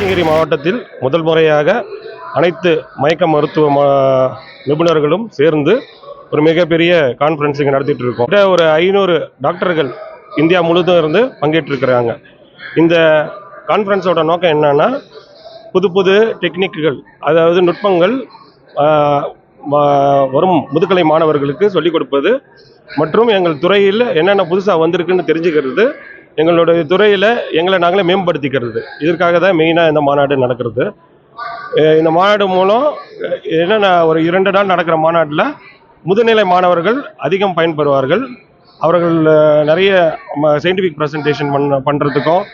கிருஷ்ணகிரி மாவட்டத்தில் முதல் முறையாக அனைத்து மயக்க மருத்துவ நிபுணர்களும் சேர்ந்து ஒரு மிகப்பெரிய கான்ஃபரன்ஸ் இங்கே நடத்திட்டு இருக்கோம். ஒரு ஐநூறு டாக்டர்கள் இந்தியா முழுதும் இருந்து பங்கேற்றிருக்கிறாங்க. இந்த கான்ஃபரன்ஸோட நோக்கம் என்னன்னா புது புது டெக்னிக்குகள் அதாவது நுட்பங்கள் வரும் முதுகலை மாணவர்களுக்கு சொல்லிக் கொடுப்பது மற்றும் எங்கள் துறையில் என்னென்ன புதுசாக வந்திருக்குன்னு தெரிஞ்சுக்கிறது எங்களுடைய துறையில் எங்களை நாங்களே மேம்படுத்திக்கிறது. இதற்காக தான் மெயினாக இந்த மாநாடு நடக்கிறது. இந்த மாநாடு மூலம் என்னென்ன ஒரு இரண்டு நாள் நடக்கிற மாநாட்டில் முதுநிலை மாணவர்கள் அதிகம் பயன்பெறுவார்கள். அவர்கள் நிறைய சயின்டிஃபிக் ப்ரெசன்டேஷன் பண்ண பண்ணுறதுக்கும்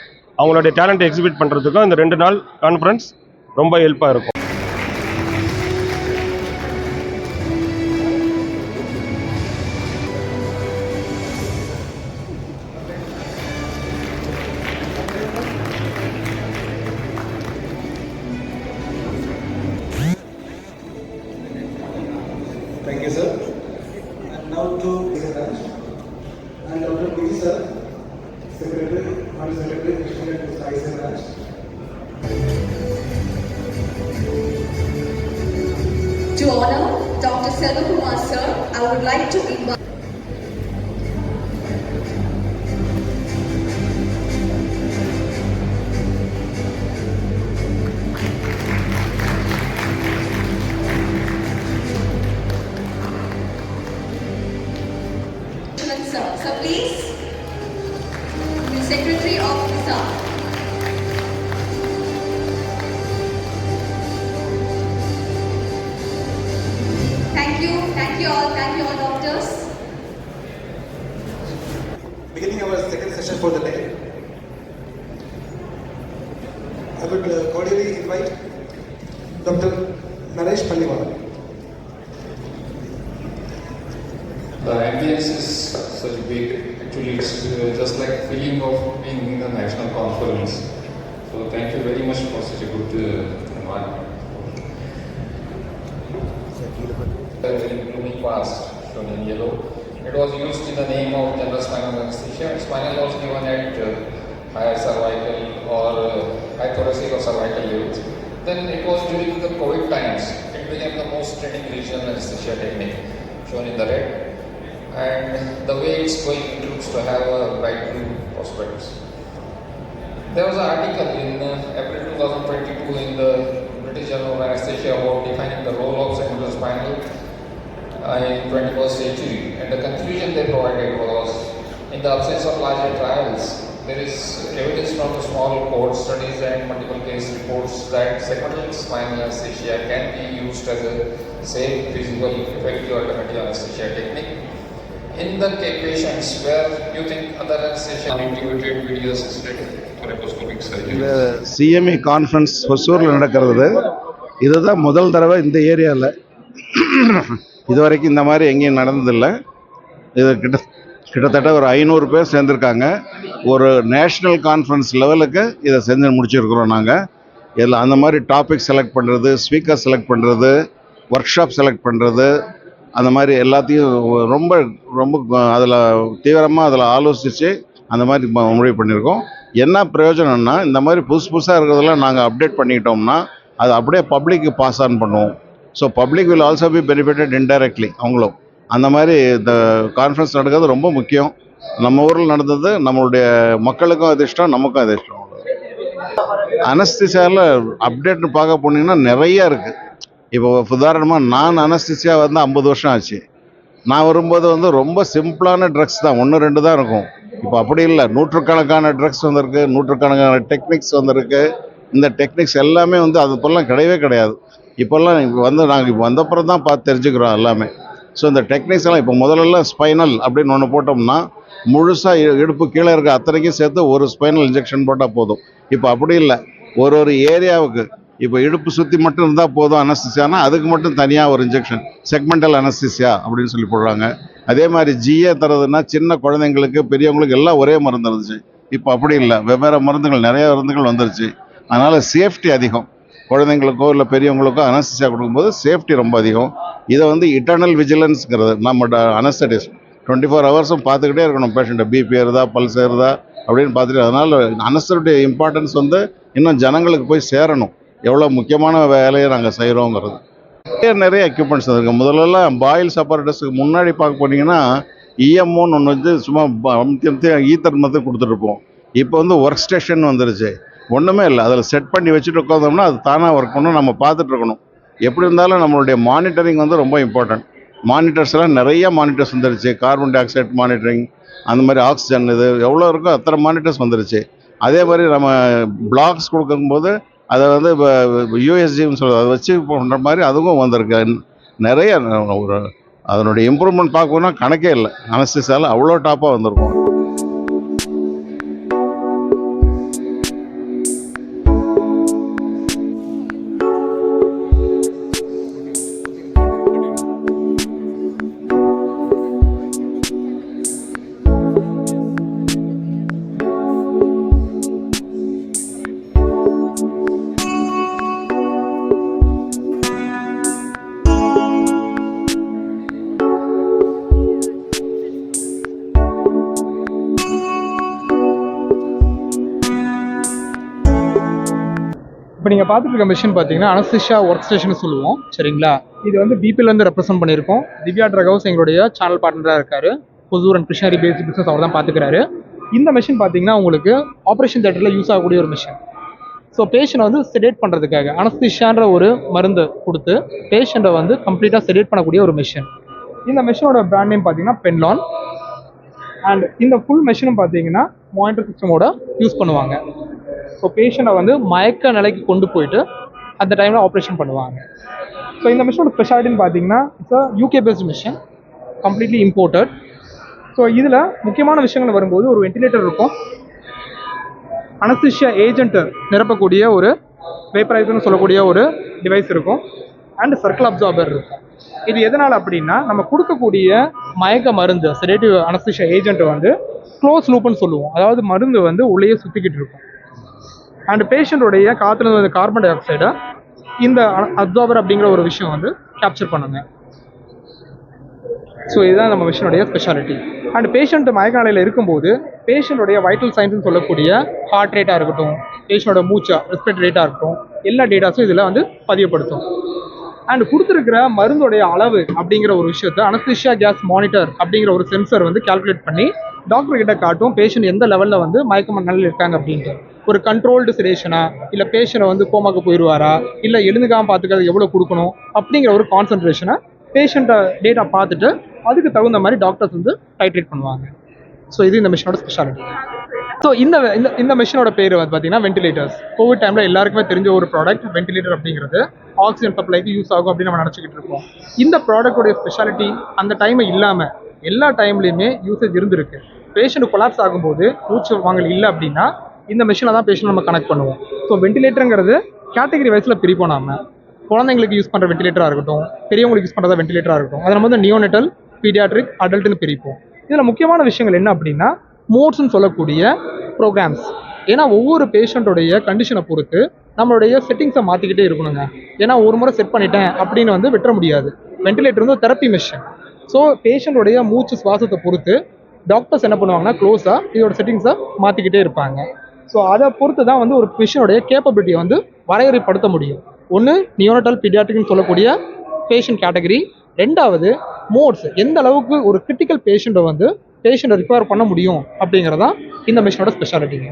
அவங்களுடைய டேலண்ட்டை எக்ஸிபிட் பண்ணுறதுக்கும் இந்த ரெண்டு நாள் கான்ஃபரன்ஸ் ரொம்ப ஹெல்ப்பாக இருக்கும். I would like to invite. The Secretary of SAR. The day. I would uh, cordially invite Dr. Naresh Palliwala. The ambience is such big, actually it's uh, just like feeling of being in a national conference. So thank you very much for such a good uh, environment. A very gloomy past shown in yellow. It was used in the name of general spinal anesthesia. Spinal was given at uh, higher cervical or uh, high thoracic or cervical levels. Then it was during the COVID times. It became the most trending regional anesthesia technique shown in the red and the way it's going it looks to have a bright blue prospects. There was an article in uh, April 2022 in the British Journal of Anesthesia about defining the role of segmental spinal in 21st century and the conclusion they provided was in the absence of larger trials there is evidence from the small cohort studies and multiple case reports that segmental spinal anesthesia can be used as a safe, feasible, effective alternative anesthesia technique in the ca- patients where you think other anesthesia integrated video assisted laparoscopic இந்த surgery. CME conference ஒசூரில் நடக்கிறது இதுதான் முதல் தடவை இந்த ஏரியாவில் இது வரைக்கும் இந்த மாதிரி எங்கேயும் நடந்ததில்லை. இது கிட்ட கிட்டத்தட்ட ஒரு ஐநூறு பேர் சேர்ந்துருக்காங்க. ஒரு நேஷ்னல் கான்ஃபரன்ஸ் லெவலுக்கு இதை செஞ்சு முடிச்சிருக்கிறோம் நாங்கள் இதில் அந்த மாதிரி டாபிக் செலக்ட் பண்ணுறது ஸ்பீக்கர் செலக்ட் பண்ணுறது ஒர்க் ஷாப் செலக்ட் பண்ணுறது அந்த மாதிரி எல்லாத்தையும் ரொம்ப ரொம்ப அதில் தீவிரமாக அதில் ஆலோசித்து அந்த மாதிரி முடிவு பண்ணியிருக்கோம். என்ன பிரயோஜனம்னா இந்த மாதிரி புதுசு புதுசாக இருக்கிறதெல்லாம் நாங்கள் அப்டேட் பண்ணிக்கிட்டோம்னா அது அப்படியே பப்ளிக்கு பாஸ் ஆன் பண்ணுவோம். So public will also be benefited indirectly அவங்களும். அந்த மாதிரி இந்த கான்ஃபரன்ஸ் நடக்கிறது ரொம்ப முக்கியம். நம்ம ஊரில் நடந்தது நம்மளுடைய மக்களுக்கும் அது இஷ்டம் நமக்கும் அது இஷ்டம். அனஸ்திசியாவில் அப்டேட்னு பார்க்க போனீங்கன்னா நிறையா இருக்குது இப்போ உதாரணமாக நான் அனஸ்திசியா வந்து ஐம்பது வருஷம் ஆச்சு. நான் வரும்போது வந்து ரொம்ப சிம்பிளான ட்ரக்ஸ் தான். ஒன்று ரெண்டு தான் இருக்கும். இப்போ அப்படி இல்லை. நூற்றுக்கணக்கான ட்ரக்ஸ் வந்திருக்கு நூற்றுக்கணக்கான டெக்னிக்ஸ் வந்திருக்கு. இந்த டெக்னிக்ஸ் எல்லாமே வந்து அது இப்போல்லாம் கிடையவே கிடையாது. இப்போல்லாம் இப்போ வந்து நாங்கள் இப்போ வந்தப்புறம் தான் பார்த்து தெரிஞ்சுக்கிறோம் எல்லாமே. ஸோ இந்த டெக்னிக்ஸ் எல்லாம் இப்போ முதல்லலாம் ஸ்பைனல் அப்படின்னு ஒன்று போட்டோம்னா முழுசாக இடுப்பு கீழே இருக்க அத்தனைக்கும் சேர்த்து ஒரு ஸ்பைனல் இன்ஜெக்ஷன் போட்டால் போதும். இப்போ அப்படி இல்லை. ஒரு ஒரு ஏரியாவுக்கு இப்போ இடுப்பு சுற்றி மட்டும் இருந்தால் போதும் அனஸ்திசியானா அதுக்கு மட்டும் தனியாக ஒரு இன்ஜெக்ஷன் செக்மெண்டல் அனஸ்திசியா அப்படின்னு சொல்லி போடுறாங்க. அதே மாதிரி ஜிஏ தரதுன்னா சின்ன குழந்தைங்களுக்கு பெரியவங்களுக்கு எல்லாம் ஒரே மருந்து இருந்துச்சு. இப்போ அப்படி இல்லை. வெவ்வேறு மருந்துகள் நிறைய மருந்துகள் வந்துருச்சு. அதனால் சேஃப்டி அதிகம். குழந்தைங்களுக்கோ இல்லை பெரியவங்களுக்கோ அனஸ்திசியா கொடுக்கும்போது சேஃப்டி ரொம்ப அதிகம். இதை வந்து இட்டர்னல் விஜிலன்ஸுங்கிறது நம்ம அனஸ்தடிஸ்ட் டுவெண்ட்டி ஃபோர் ஹவர்ஸும் பார்த்துக்கிட்டே இருக்கணும். பேஷண்ட்டை பிபி ஏறுதா பல்ஸ் ஏறுதா அப்படின்னு பார்த்துட்டு அதனால் அனஸ்டருடைய இம்பார்ட்டன்ஸ் வந்து இன்னும் ஜனங்களுக்கு போய் சேரணும். எவ்வளோ முக்கியமான வேலையை நாங்கள் செய்கிறோங்கிறது நிறைய நிறைய எக்யூப்மெண்ட்ஸ் இருக்குது முதல்லலாம் பாயில் சப்பாரட்டஸ்க்கு முன்னாடி பார்க்க போனீங்கன்னா இஎம்ஓன்னு ஒன்று வந்து சும்மா ஈத்தர் மட்டும் கொடுத்துட்ருப்போம் இப்போ வந்து ஒர்க் ஸ்டேஷன் வந்துருச்சு. ஒன்றுமே இல்லை. அதில் செட் பண்ணி வச்சுட்டு உட்காந்தோம்னா அது தானாக ஒர்க் பண்ணணும் நம்ம பார்த்துட்டு இருக்கணும். எப்படி இருந்தாலும் நம்மளுடைய மானிட்டரிங் வந்து ரொம்ப இம்பார்ட்டன்ட் மானிட்டர்ஸ் எல்லாம் நிறைய மானிட்டர்ஸ் வந்துருச்சு. கார்பன் டை ஆக்சைடு மானிட்டரிங் அந்த மாதிரி ஆக்சிஜன் இது எவ்வளோ இருக்கோ அத்தனை மானிட்டர்ஸ் வந்துருச்சு. அதே மாதிரி நம்ம பிளாக்ஸ் கொடுக்கும்போது அதை வந்து இப்போ யூஎஸ்ஜின்னு சொல்லுது அதை வச்சு பண்ணுற மாதிரி அதுவும் வந்திருக்கு. நிறைய ஒரு அதனுடைய இம்ப்ரூவ்மெண்ட் பார்க்கணுன்னா கணக்கே இல்லை. அனஸ்டிஸால் அவ்வளோ டாப்பாக வந்திருக்கும். நீங்கள் பார்த்துட்டு இருக்க மிஷின் பார்த்தீங்கன்னா அனஸ்திஷா ஒர்க் ஸ்டேஷன் சொல்லுவோம். சரிங்களா? இது வந்து பிபிலேருந்து ரெப்ரசென்ட் பண்ணியிருக்கோம். திவ்யா ட்ரக் ஹவுஸ் எங்களுடைய சேனல் பார்ட்னராக இருக்காரு. Pudur and Krishnagiri based business அவர் தான் பார்த்துக்கிறாரு இந்த மிஷின் பார்த்தீங்கன்னா உங்களுக்கு ஆப்ரேஷன் தேட்டரில் யூஸ் ஆகக்கூடிய ஒரு மிஷின் ஸோ பேஷண்ட்டை வந்து செடேட் பண்ணுறதுக்காக அனஸ்திஷான்ற ஒரு மருந்து கொடுத்து பேஷண்ட்டை வந்து கம்ப்ளீட்டாக செடேட் பண்ணக்கூடிய ஒரு மிஷின் இந்த மிஷினோட பிராண்ட் நேம் பார்த்தீங்கன்னா பென்லான் அண்ட் இந்த ஃபுல் மிஷினும் பார்த்தீங்கன்னா மானிட்டர் சிஸ்டமோட யூஸ் பண்ணுவாங்க. ஸோ பேஷண்ட்டை வந்து மயக்க நிலைக்கு கொண்டு போயிட்டு அந்த டைமில் ஆப்ரேஷன் பண்ணுவாங்க. ஸோ இந்த மிஷினோட ஸ்பெஷாலிட்டின்னு பார்த்தீங்கன்னா it's UK based machine completely imported so இதில் முக்கியமான விஷயங்கள் வரும்போது ஒரு வென்டிலேட்டர் இருக்கும். அனஸ்திஷியா ஏஜென்ட் நிரப்பக்கூடிய ஒரு வேப்பரைசர்னு சொல்லக்கூடிய ஒரு டிவைஸ் இருக்கும். அண்ட் சர்க்கிள் அப்சார்பர் இருக்கும். இது எதனால் அப்படின்னா நம்ம கொடுக்கக்கூடிய மயக்க மருந்து செடேட்டிவ் அனஸ்திஷியா ஏஜென்ட் வந்து க்ளோஸ் லூப்னு சொல்லுவோம். அதாவது மருந்து வந்து உள்ளேயே சுற்றிக்கிட்டு இருக்கும். அண்ட் பேஷண்ட்டுடைய காற்றுல வந்து கார்பன் டை ஆக்சைடை இந்த அப்சார்பர் அப்படிங்கிற ஒரு விஷயம் வந்து கேப்சர் பண்ணுங்க. ஸோ இதுதான் நம்ம மிஷினுடைய ஸ்பெஷாலிட்டி அண்ட் பேஷண்ட் மயக்க நிலையில் இருக்கும்போது பேஷண்ட்டுடைய வைட்டல் சயின்ஸ்னு சொல்லக்கூடிய ஹார்ட் ரேட்டாக இருக்கட்டும் பேஷண்டோட மூச்சா ரெஸ்பிரேட் ரேட்டாக இருக்கட்டும் எல்லா டேட்டாஸும் இதில் வந்து பதியப்படுத்தும். அண்ட் கொடுத்துருக்கிற மருந்தோடைய அளவு அப்படிங்கிற ஒரு விஷயத்தை அனஸ்திஷியா கேஸ் மானிட்டர் அப்படிங்கிற ஒரு சென்சர் வந்து கால்குலேட் பண்ணி டாக்டர் கிட்ட காட்டும் பேஷண்ட் எந்த லெவலில் வந்து மயக்க நிலையில் இருக்காங்க அப்படின்ட்டு. ஒரு கண்ட்ரோல்டு சிடேஷனா இல்லை பேஷண்ட்டை வந்து கோமாக்கு போயிடுவாரா இல்லை எழுந்துக்காமல் பார்த்துக்கிறது எவ்வளோ கொடுக்கணும்? அப்படிங்கிற ஒரு கான்சன்ட்ரேஷனை பேஷண்ட்டை டேட்டா பார்த்துட்டு அதுக்கு தகுந்த மாதிரி டாக்டர்ஸ் வந்து டைட்ரேட் பண்ணுவாங்க. ஸோ இது இந்த மிஷினோட ஸ்பெஷாலிட்டி ஸோ இந்த இந்த இந்த மிஷினோட பேர் வந்து பார்த்தீங்கன்னா வென்டிலேட்டர்ஸ் கோவிட் டைமில் எல்லாருக்குமே தெரிஞ்ச ஒரு ப்ராடக்ட் வென்டிலேட்டர் அப்படிங்கிறது. ஆக்சிஜன் சப்ளைக்கு யூஸ் ஆகும் அப்படின்னு நம்ம நினச்சிக்கிட்டு இருக்கோம். இந்த ப்ராடக்டோடைய ஸ்பெஷாலிட்டி அந்த டைமை இல்லாமல் எல்லா டைம்லேயுமே யூசேஜ் இருந்திருக்கு. பேஷண்ட் கொலாப்ஸ் ஆகும்போது மூச்சு வாங்கல் இல்லை அப்படின்னா இந்த மிஷினை தான் பேஷண்ட் நம்ம கனெக்ட் பண்ணுவோம். ஸோ வென்டிலேட்டருங்கிறது கேட்டகரி வைஸில் பிரிப்போம் நாம. குழந்தைங்களுக்கு யூஸ் பண்ணுற வென்டிலேட்டராக இருக்கட்டும் பெரியவங்களுக்கு யூஸ் பண்ணுறதா வென்டிலேட்டராக இருக்கட்டும் அதை நம்ம வந்து நியோனெட்டல் பீடியாட்ரிக் அடல்ட்டுன்னு பிரிப்போம். இதில் முக்கியமான விஷயங்கள் என்ன அப்படின்னா மோட்ஸ்னு சொல்லக்கூடிய ப்ரோக்ராம்ஸ் ஏன்னா ஒவ்வொரு பேஷண்ட்டோடைய கண்டிஷனை பொறுத்து நம்மளுடைய செட்டிங்ஸை மாற்றிக்கிட்டே இருக்கணுங்க. ஏன்னா ஒரு முறை செட் பண்ணிட்டேன் அப்படின்னு வந்து விட்டுற முடியாது. வென்டிலேட்டர் வந்து தெரப்பி மிஷின் ஸோ பேஷண்ட்டோடைய மூச்சு சுவாசத்தை பொறுத்து டாக்டர்ஸ் என்ன பண்ணுவாங்கன்னா க்ளோஸாக இதோட செட்டிங்ஸை மாற்றிக்கிட்டே இருப்பாங்க. ஸோ அதை பொறுத்து தான் வந்து ஒரு மிஷினுடைய கேப்பபிலிட்டியை வந்து வரையறைப்படுத்த முடியும். ஒன்று நியோனட்டல் பீடியாட்ரிக்னு சொல்லக்கூடிய பேஷண்ட் கேட்டகரி ரெண்டாவது மோட்ஸ் எந்த அளவுக்கு ஒரு கிரிட்டிக்கல் பேஷண்ட்டை வந்து பேஷண்ட்டை ரிக்வயர் பண்ண முடியும் அப்படிங்கிறதான் இந்த மிஷினோட ஸ்பெஷாலிட்டிங்க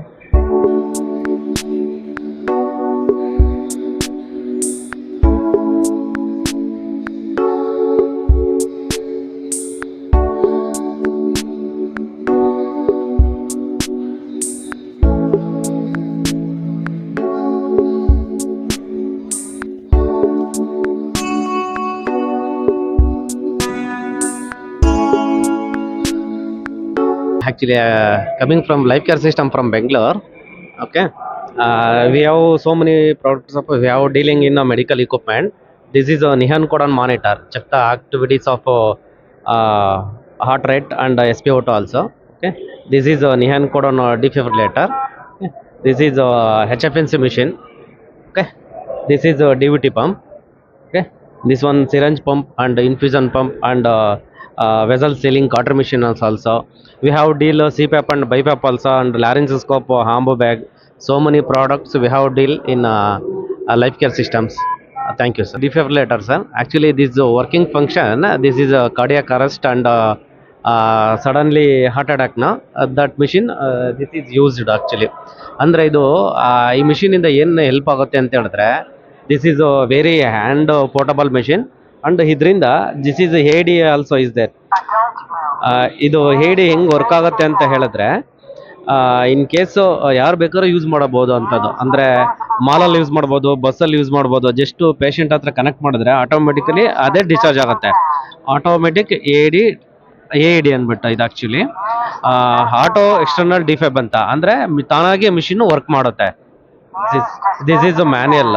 uh, coming from life care system from bangalore okay? Uh, we have so many products of we have dealing in uh, medical equipment. This is a nihan codon monitor. Check the activities of uh, uh, heart rate and uh, spo2 also okay? This is a nihan codon uh, defibrillator okay. this is a hfnc machine okay? This is a dvt pump okay? This one syringe pump and infusion pump and uh, uh, vessel sealing, quarter machines also. We have deal uh, CPAP and BiPAP also and laryngoscope, uh, Hambo bag. So many products we have deal in uh, uh, life care systems. Uh, thank you, sir. Defibrillator, sir. Actually, this uh, working function. uh, This is a cardiac arrest and uh, uh, suddenly heart attack. Na uh, that machine. Uh, this is used actually. ಅಂದರೆ machine ಈ ಮಿಷಿನಿಂದ ಏನು help ಆಗುತ್ತೆ ಅಂತ this is a very hand portable machine and ಇದರಿಂದ this is handy also is there ಇದು handy ಹೆಂಗ್ work ಆಗುತ್ತೆ ಅಂತ ಹೇಳಿದ್ರೆ ಇನ್ ಕೇಸು ಯಾರು ಬೇಕಾದ್ರೂ ಯೂಸ್ ಮಾಡಬಹುದು ಅಂತದ್ದು. ಅಂದರೆ ಮಾಲಲ್ಲಿ ಯೂಸ್ ಮಾಡ್ಬೋದು ಬಸ್ಸಲ್ಲಿ ಯೂಸ್ ಮಾಡ್ಬೋದು ಜಸ್ಟ್ ಪೇಷಂಟ್ ಹತ್ರ ಕನೆಕ್ಟ್ ಮಾಡಿದ್ರೆ ಆಟೋಮೆಟಿಕಲಿ ಅದೇ ಡಿಸ್ಚಾರ್ಜ್ ಆಗುತ್ತೆ. Automatic A D A D ಅಂದ್ಬಿಟ್ಟು ಇದು ಆಕ್ಚುಲಿ ಆಟೋ ಎಕ್ಸ್ಟರ್ನಲ್ ಡಿಫೆಬ್ ಅಂತ. ಅಂದ್ರೆ ತಾನಾಗಿ ಮಿಷಿನ್ ವರ್ಕ್ ಮಾಡುತ್ತೆ. This a manual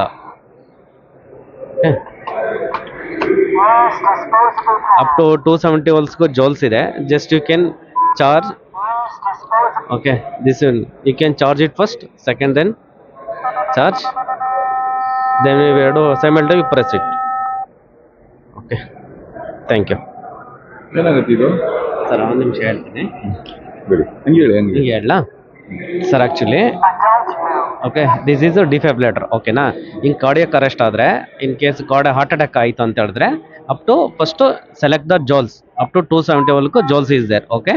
up to two seventy ವೋಲ್ಸ್ಗೂ joules ಇದೆ. Just you can charge okay this you can charge it first second then charge then ಎರಡು simultaneous press it okay thank you ಏನಾಗುತ್ತೆ ಇದು? Sir ಒಂದು ನಿಮಿಷ ಹೇಳ್ತೀನಿ. ಹಂಗೆ ಹೇಳಿ sir actually okay this is defibrillator ಓಕೆನಾ ಹಿಂಗೆ ಕಾರ್ಡಿಯಕ್ ಅರೆಸ್ಟ್ ಆದರೆ in case card heart attack ಆಯಿತು ಅಂತ ಹೇಳಿದ್ರೆ up to first select the joules up to two seventy ಒಲ್ಕು joules is there okay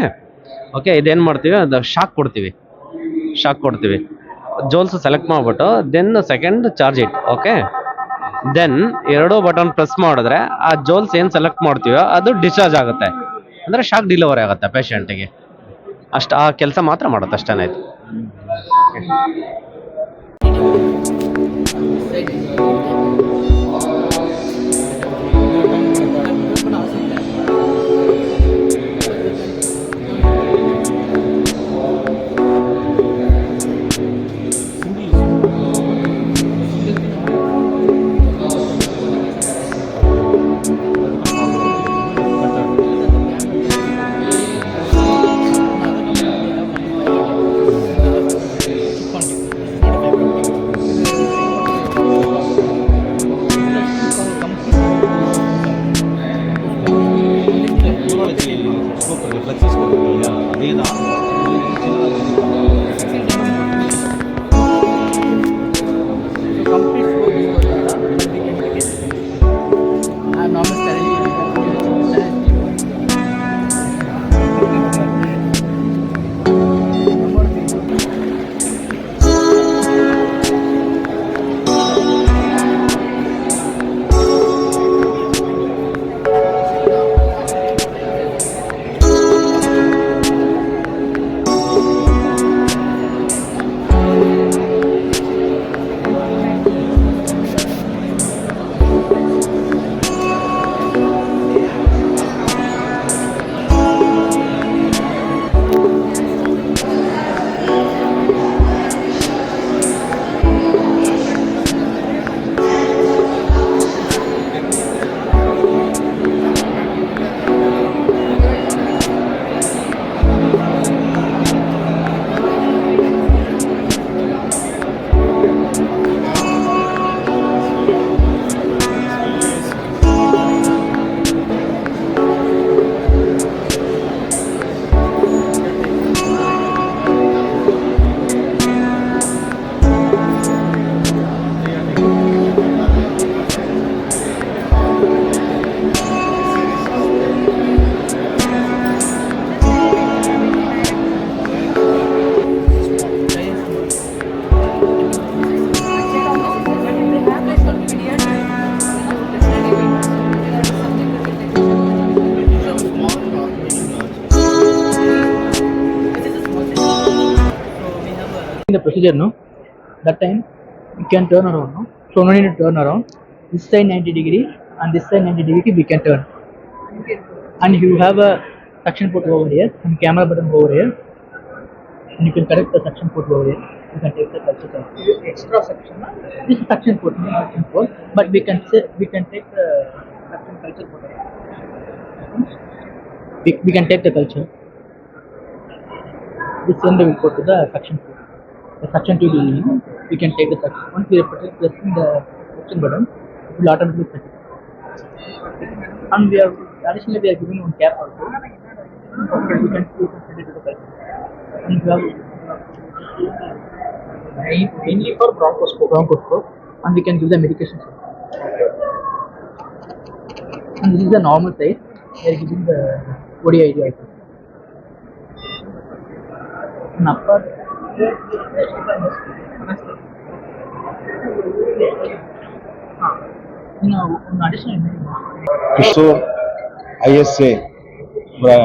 okay ಇದೇನು ಮಾಡ್ತೀವಿ? ಅದು ಶಾಕ್ ಕೊಡ್ತೀವಿ. ಶಾಕ್ ಕೊಡ್ತೀವಿ. ಜೋಲ್ಸ್ ಸೆಲೆಕ್ಟ್ ಮಾಡಿಬಿಟ್ಟು then second charge it okay then ಎರಡು ಬಟನ್ ಪ್ರೆಸ್ ಮಾಡಿದ್ರೆ, ಆ ಜೋಲ್ಸ್ ಏನು ಸೆಲೆಕ್ಟ್ ಮಾಡ್ತೀವೋ, ಅದು ಡಿಸ್ಚಾರ್ಜ್ ಆಗುತ್ತೆ. ಅಂದರೆ ಶಾಕ್ ಡಿಲಿವರಿ ಆಗುತ್ತೆ ಪೇಷಂಟಿಗೆ ಅಷ್ಟು, ಆ ಕೆಲಸ ಮಾತ್ರ ಮಾಡುತ್ತೆ ಅಷ್ಟೇ ಆಯ್ತು করবেন procedure, no? That time you can turn around, no? So no need to turn around. This side 90 degree and this side 90 degree we can turn. And you have a suction port over here and camera button over here. And you can connect the suction port over here. You can take the culture. Extra suction? This is suction port, no suction port. But we can we can take the suction culture port. We, we can take the culture. This end we go to the suction port. The suction tube will, you we can take the suction. Once we are pressing the suction button, it will automatically suck it. And we are additionally, we are giving one cap also. Okay, you can send it to the person. And you have Mainly for bronchoscope. bronchoscope, and we can give the medication. And this is the normal size. They are giving the ODID also. And upper. இன்னும் ISA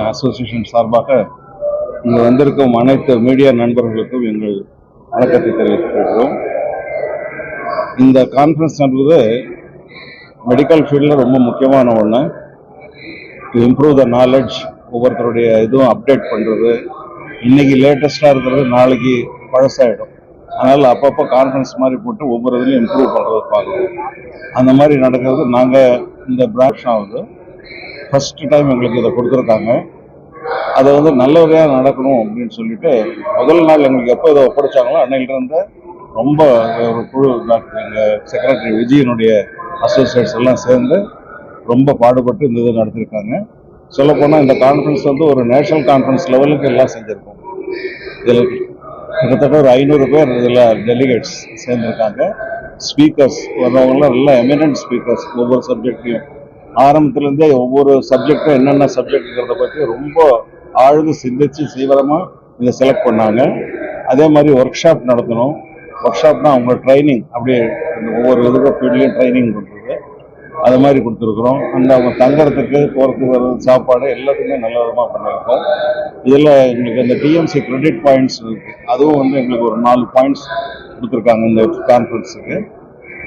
association சார்பாக இங்கே வந்திருக்கும் அனைத்து media நண்பர்களுக்கும் எங்கள் வணக்கத்தை தெரிவித்துக் கொள்கிறோம். இந்த கான்ஃபரன்ஸ் என்பது மெடிக்கல் ஃபீல்டில் ரொம்ப முக்கியமான ஒன்று டு இம்ப்ரூவ் த நாலேஜ் ஒவ்வொருத்தருடைய இதுவும் அப்டேட் பண்ணுறது இன்னைக்கு லேட்டஸ்ட்டாக இருக்கிறது நாளைக்கு பழசாயிடும். அதனால் அப்பப்போ கான்ஃபரன்ஸ் மாதிரி போட்டு ஒவ்வொரு இதுலையும் இம்ப்ரூவ் பண்ணுறது பார்க்கணும். அந்த மாதிரி நடக்கிறது நாங்கள் இந்த பிரான்ச் ஆகுது ஃபர்ஸ்ட் டைம் எங்களுக்கு இதை கொடுத்துருக்காங்க. அதை வந்து நல்லபடியாக நடக்கணும் அப்படின்னு சொல்லிட்டு முதல் நாள் எங்களுக்கு எப்போ இதை ஒப்படைச்சாங்களோ அன்னையிலிருந்து ரொம்ப ஒரு குழு டாக்டர் எங்கள் செக்ரட்டரி விஜயனுடைய அசோசியேட்ஸ் எல்லாம் சேர்ந்து ரொம்ப பாடுபட்டு இந்த இதை நடத்திருக்காங்க. சொல்லப்போனால் இந்த கான்ஃபரன்ஸ் வந்து ஒரு நேஷனல் கான்ஃபரன்ஸ் லெவலுக்கு எல்லாம் செஞ்சுருக்கோம். இதில் கிட்டத்தட்ட ஒரு ஐநூறு பேர் இதில் டெலிகேட்ஸ் சேர்ந்துருக்காங்க. ஸ்பீக்கர்ஸ் வர்றவங்களாம் எல்லாம் எமினன்ட் ஸ்பீக்கர்ஸ் ஒவ்வொரு சப்ஜெக்ட்லையும் ஆரம்பத்துலேருந்தே ஒவ்வொரு சப்ஜெக்டும் என்னென்ன சப்ஜெக்ட்டுங்கிறத பற்றி ரொம்ப ஆழ்ந்து சிந்திச்சு தீவிரமாக இதை செலக்ட் பண்ணாங்க. அதே மாதிரி ஒர்க் ஷாப் நடத்தணும். ஒர்க் ஷாப்னா அவங்க ட்ரைனிங் அப்படியே ஒவ்வொரு இதுக்கும் ஃபீல்ட்லேயும் ட்ரைனிங் கொடுக்குறது அது மாதிரி கொடுத்துருக்குறோம். அந்த அவங்க தங்குறதுக்கு போகிறதுக்கு வர்றது சாப்பாடு எல்லாத்துக்குமே நல்ல விதமாக பண்ணியிருக்கோம் இதில் எங்களுக்கு அந்த டிஎம்சி கிரெடிட் பாயிண்ட்ஸ் இருக்குது அதுவும் வந்து எங்களுக்கு ஒரு நாலு பாயிண்ட்ஸ் கொடுத்துருக்காங்க இந்த கான்ஃபரன்ஸுக்கு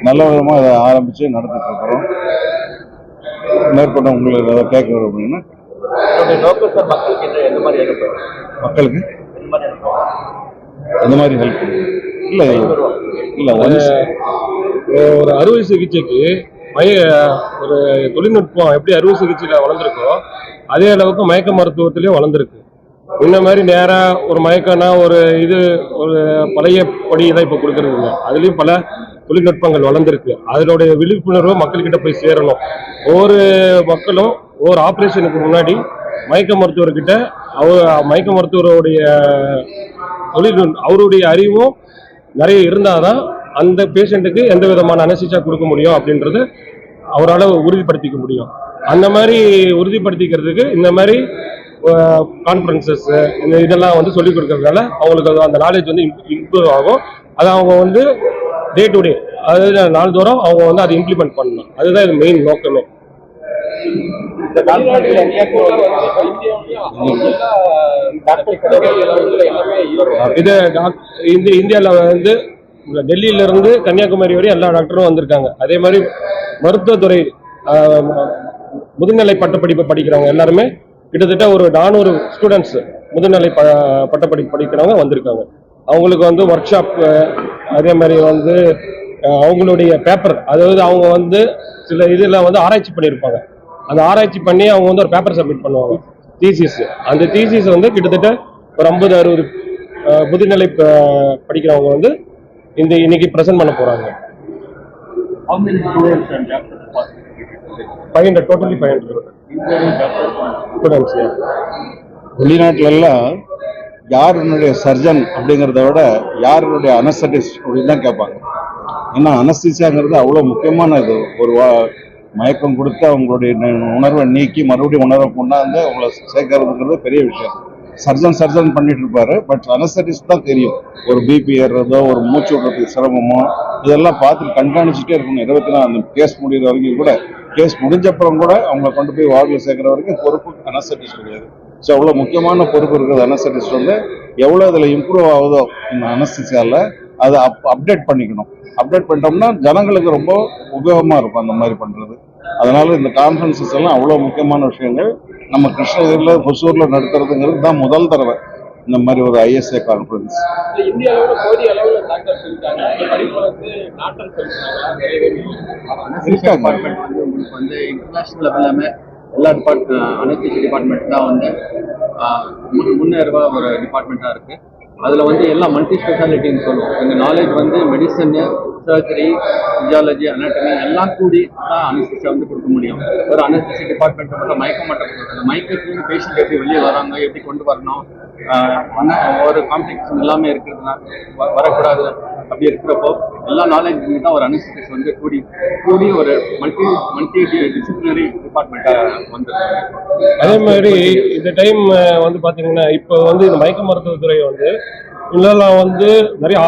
நல்ல விதமாக இதை ஆரம்பித்து நடத்திட்டு இருக்கிறோம் மேற்கொண்டு உங்களுக்கு ஏதாவது கேட்கணும் அப்படின்னா மக்களுக்கு எந்த மாதிரி ஹெல்ப் இல்லை இல்லை. ஒரு அறுவை சிகிச்சைக்கு மைய ஒரு தொழில்நுட்பம் எப்படி அறுவை சிகிச்சையில் வளர்ந்துருக்கோ அதே அளவுக்கு மயக்க மருத்துவத்திலையும் வளர்ந்துருக்கு. இந்த மாதிரி நேராக ஒரு மயக்கம்னா ஒரு இது ஒரு பழைய படி தான் இப்போ கொடுக்குறதுங்க. அதுலேயும் பல தொழில்நுட்பங்கள் வளர்ந்துருக்கு. அதனுடைய விழிப்புணர்வு மக்கள்கிட்ட போய் சேரணும். ஒவ்வொரு மக்களும் ஒவ்வொரு ஆப்ரேஷனுக்கு முன்னாடி மயக்க மருத்துவர்கிட்ட அவர் மயக்க மருத்துவருடைய தொழில் அவருடைய அறிவும் நிறைய இருந்தால் தான் அந்த பேஷண்ட்டுக்கு எந்த விதமான அனசிச்சா கொடுக்க முடியும் அப்படின்றது அவரால் உறுதிப்படுத்திக்க முடியும். அந்த மாதிரி உறுதிப்படுத்திக்கிறதுக்கு இந்த மாதிரி கான்ஃபரன்சஸ் இந்த இதெல்லாம் வந்து சொல்லிக் கொடுக்கறதுனால அவங்களுக்கு அந்த நாலேஜ் வந்து இம்ப்ரூவ் ஆகும். அதை அவங்க வந்து டே டு டே அதாவது நாள்தோறும் அவங்க வந்து அதை இம்ப்ளிமெண்ட் பண்ணணும். அதுதான் இது மெயின் நோக்கமே. இது இந்தியாவில் வந்து டெல்லியில இருந்து கன்னியாகுமரி வரை எல்லா டாக்டரும் வந்திருக்காங்க. அதே மாதிரி மருத்துவத்துறை முதுநிலை பட்டப்படிப்பு படிக்கிறவங்க எல்லாருமே கிட்டத்தட்ட ஒரு நானூறு ஸ்டூடெண்ட்ஸ் முதுநிலை ப பட்டப்படிப்பு படிக்கிறவங்க வந்திருக்காங்க. அவங்களுக்கு வந்து ஒர்க் ஷாப் அதே மாதிரி வந்து அவங்களுடைய பேப்பர் அதாவது அவங்க வந்து சில இதில் வந்து ஆராய்ச்சி பண்ணியிருப்பாங்க. அந்த ஆராய்ச்சி பண்ணி அவங்க வந்து ஒரு பேப்பர் சப்மிட் பண்ணுவாங்க. தீசிஸ் அந்த தீசிஸ் வந்து கிட்டத்தட்ட ஒரு ஐம்பது அறுபது முதுநிலை ப- படிக்கிறவங்க வந்து இந்த இன்னைக்கு ப்ரெசென்ட் பண்ண போறாங்க. Five hundred totally five hundred students வெளிநாட்டுலலாம் யாருனுடைய சர்ஜன் அப்படிங்கிறத விட யாருடைய அனஸ்தட்டிஸ்ட் அப்படின்னு தான் கேட்பாங்க. ஏன்னா அனஸ்தீசியாங்கிறது அவ்வளோ முக்கியமான இது ஒரு வா- மயக்கம் கொடுத்து அவங்களுடைய உணர்வை நீக்கி மறுபடியும் உணர்வை கொண்டாந்து அவங்கள சேர்க்கறதுங்கிறது பெரிய விஷயம். சர்ஜன் சர்ஜன் பண்ணிட்டு இருப்பாரு பட் அனஸ்தட்டிஸ்ட் தான் தெரியும். ஒரு பிபி ஏறுறதோ ஒரு மூச்சு விடுறதுக்கு சிரமமோ இதெல்லாம் பார்த்து கண்காணிச்சுட்டே இருக்கணும். இருபத்தி நாலு அந்த கேஸ் முடிகிற வரைக்கும் கூட. கேஸ் முடிஞ்சப்புறம் கூட அவங்களை கொண்டு போய் வார்டில் சேர்க்குற வரைக்கும் பொறுப்பு அனஸ்தட்டிஸ்ட் கிடையாது. ஸோ அவ்வளோ முக்கியமான பொறுப்பு இருக்கிறது அனஸ்தட்டிஸ்ட் வந்து எவ்வளோ இதில் இம்ப்ரூவ் ஆகுதோ இந்த அனஸ்திசியாவில் அதை அப் அப்டேட் பண்ணிக்கணும். அப்டேட் பண்ணிட்டோம்னா ஜனங்களுக்கு ரொம்ப உபயோகமாக இருக்கும் அந்த மாதிரி பண்ணுறது அதனால இந்த கான்ஃபரன்சஸ் எல்லாம் அவ்வளோ முக்கியமான விஷயங்கள். நம்ம கிருஷ்ணகிரியில் ஹொசூரில் நடத்துறதுங்கிறது தான் முதல் தடவை. இந்த மாதிரி ஒரு ஐஎஸ்ஏ கான்ஃபரன்ஸ் இருக்காங்க. வந்து. டிபார்ட்மெண்ட் இன்டர்நேஷனல் லெவலில் எல்லா டிபார்ட் அனைத்து டிபார்ட்மெண்ட் தான் வந்து முன்னேறுவா ஒரு டிபார்ட்மெண்ட்டாக இருக்கு. அதில் வந்து எல்லா மல்டி ஸ்பெஷாலிட்டின்னு சொல்லுவோம். எங்கள் நாலேஜ் வந்து மெடிசனு சர்ஜரி ஃபிசியாலஜி அனாட்டமி எல்லாம் கூடி தான் அனஸ்திஷியா வந்து கொடுக்க முடியும். ஒரு அனஸ்திஷி டிபார்ட்மெண்ட் மட்டும் மயக்கம் மட்டும் அந்த மயக்கத்துலேருந்து பேஷண்ட் எப்படி வெளியே வராங்க எப்படி கொண்டு வரணும் ஒரு காம்ப்ளிகேஷன் எல்லாமே இருக்கிறதுனால வரக்கூடாது அப்படி இருக்கிறப்போ எல்லா நாலேஜ் தான் ஒரு அனஸ்திஷிஸ்ட் வந்து கூடி கூடி ஒரு மல்டி மல்டி டிசிப்ளினரி டிபார்ட்மெண்ட்டாக வந்து அதே மாதிரி இந்த டைம் வந்து பாத்தீங்கன்னா இப்போ வந்து இந்த மயக்க மருத்துவத்துறை வந்து முன்னெல்லாம் வந்து நிறைய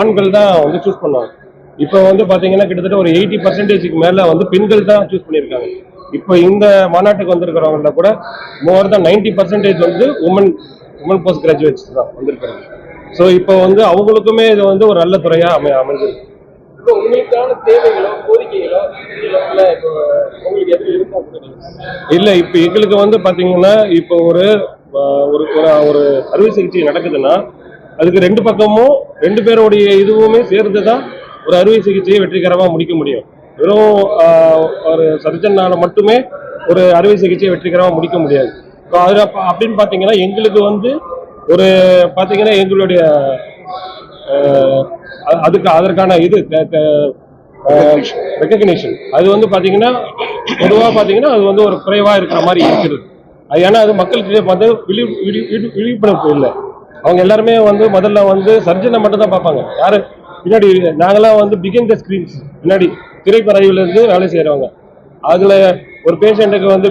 ஆண்கள் தான் வந்து சூஸ் பண்ணுவாங்க இப்போ வந்து பாத்தீங்கன்னா கிட்டத்தட்ட ஒரு எயிட்டி பர்சன்டேஜுக்கு மேல வந்து பெண்கள் தான் சூஸ் பண்ணியிருக்காங்க. இப்போ இந்த மாநாட்டுக்கு வந்திருக்கிறவங்கள கூட மோர் தான் நைன்டி பர்சன்டேஜ் வந்து உமன் உமன் போஸ்ட் கிராஜுவேட்ஸ் தான் வந்திருக்காங்க ஸோ இப்போ வந்து அவங்களுக்குமே இது வந்து ஒரு நல்ல துறையா அமை அமைஞ்சிருக்கு. இல்லை இப்போ எங்களுக்கு வந்து பாத்தீங்கன்னா இப்போ ஒரு ஒரு ஒரு அறுவை சிகிச்சை நடக்குதுன்னா அதுக்கு ரெண்டு பக்கமும் ரெண்டு பேருடைய இதுவுமே சேர்ந்து தான் ஒரு அறுவை சிகிச்சையை வெற்றிகரமா முடிக்க முடியும். வெறும் ஒரு சர்ஜனால மட்டுமே ஒரு அறுவை சிகிச்சையை வெற்றிகரமா முடிக்க முடியாது. ஸோ அது அப்ப- அப்படின்னு பாத்தீங்கன்னா எங்களுக்கு வந்து ஒரு பார்த்தீங்கன்னா எங்களுடைய அதுக்கு அதற்கான இது ரெக்கக்னிஷன் அது வந்து பார்த்தீங்கன்னா பொதுவாக பார்த்தீங்கன்னா அது வந்து ஒரு குறைவாக இருக்கிற மாதிரி இருக்கிறது. அது ஏன்னா அது மக்களுக்கு வந்து விழி விழி- விழிப்புணர்வு இல்லை. அவங்க எல்லாருமே வந்து முதல்ல வந்து சர்ஜனை மட்டும் தான் பார்ப்பாங்க. யாரு? பின்னாடி நாங்களாம் வந்து பிகின் த ஸ்கிரீன்ஸ் பின்னாடி திரைப்பறவையில இருந்து வேலை செய்கிறவங்க அதில் ஒரு பேஷண்ட்டுக்கு வந்து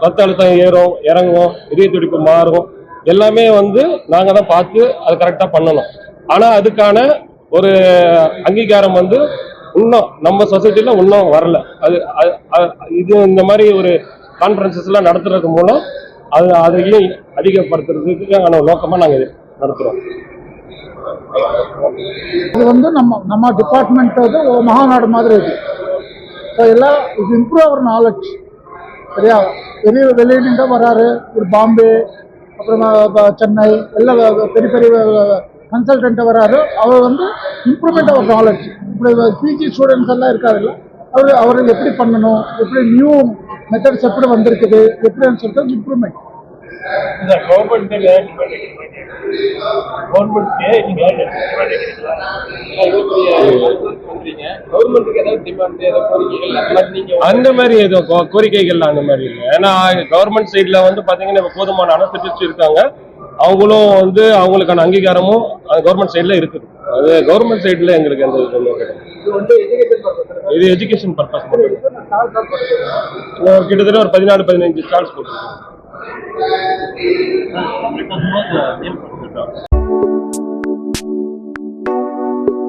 ரத்த அழுத்தம் ஏறும் இறங்கும் இதய துடிப்பு மாறும். எல்லாமே வந்து நாங்கள் தான் பார்த்து அது கரெக்டாக பண்ணணும். ஆனால் அதுக்கான ஒரு அங்கீகாரம் வந்து இன்னும் நம்ம சொசைட்டியில் இன்னும் வரல. அது இது இந்த மாதிரி ஒரு கான்ஃபரன்சஸ் நடத்துறது மூலம் அது அதையும் அதிகப்படுத்துறதுக்கான நோக்கமாக நாங்கள் இது நடத்துகிறோம் இது வந்து நம்ம நம்ம டிபார்ட்மெண்ட் வந்து ஒரு மகாநாடு மாதிரி இருக்கு ஸோ எல்லாம் இது இம்ப்ரூவ் அவர் நாலேஜ் சரியா? வெளியே வெளியிட்டு வராரு. ஒரு பாம்பே அப்புறமா சென்னை எல்லாம் பெரிய பெரிய கன்சல்டன்ட் வராரு. அவர் வந்து இம்ப்ரூவ்மெண்ட் ஆஃப் நாலேஜ் இப்படி பிஜி ஸ்டூடெண்ட்ஸ் எல்லாம் இருக்காருல்ல அவர் அவர் எப்படி பண்ணணும் எப்படி நியூ மெத்தட்ஸ் எப்படி வந்திருக்குது எப்படின்னு சொல்லிட்டு இம்ப்ரூவ்மெண்ட் இந்த கவர்மெண்ட் கவர்மெண்ட்க்கு நீங்க பண்றீங்க கவர்மெண்ட்டுக்கு ஏதாவது டிமாண்ட் ஏதாவது கோரிக்கைகள்? அந்த மாதிரி எதுவும் கோ- கோரிக்கைகள்லாம் அந்த மாதிரி இல்லை. ஏன்னா கவர்மெண்ட் சைடில் வந்து பார்த்தீங்கன்னா இப்ப போதுமான அனுசரிச்சு இருக்காங்க. அவங்களும் வந்து அவங்களுக்கான அங்கீகாரமும் கவர்மெண்ட் சைடில் இருக்குது. அது கவர்மெண்ட் சைடில் எங்களுக்கு எந்த இது எஜுகேஷன் பர்பஸ் கிட்டத்தட்ட ஒரு பதினாலு பதினஞ்சு ஸ்டால்ஸ் போட்டுருக்கோம். Because not uh, the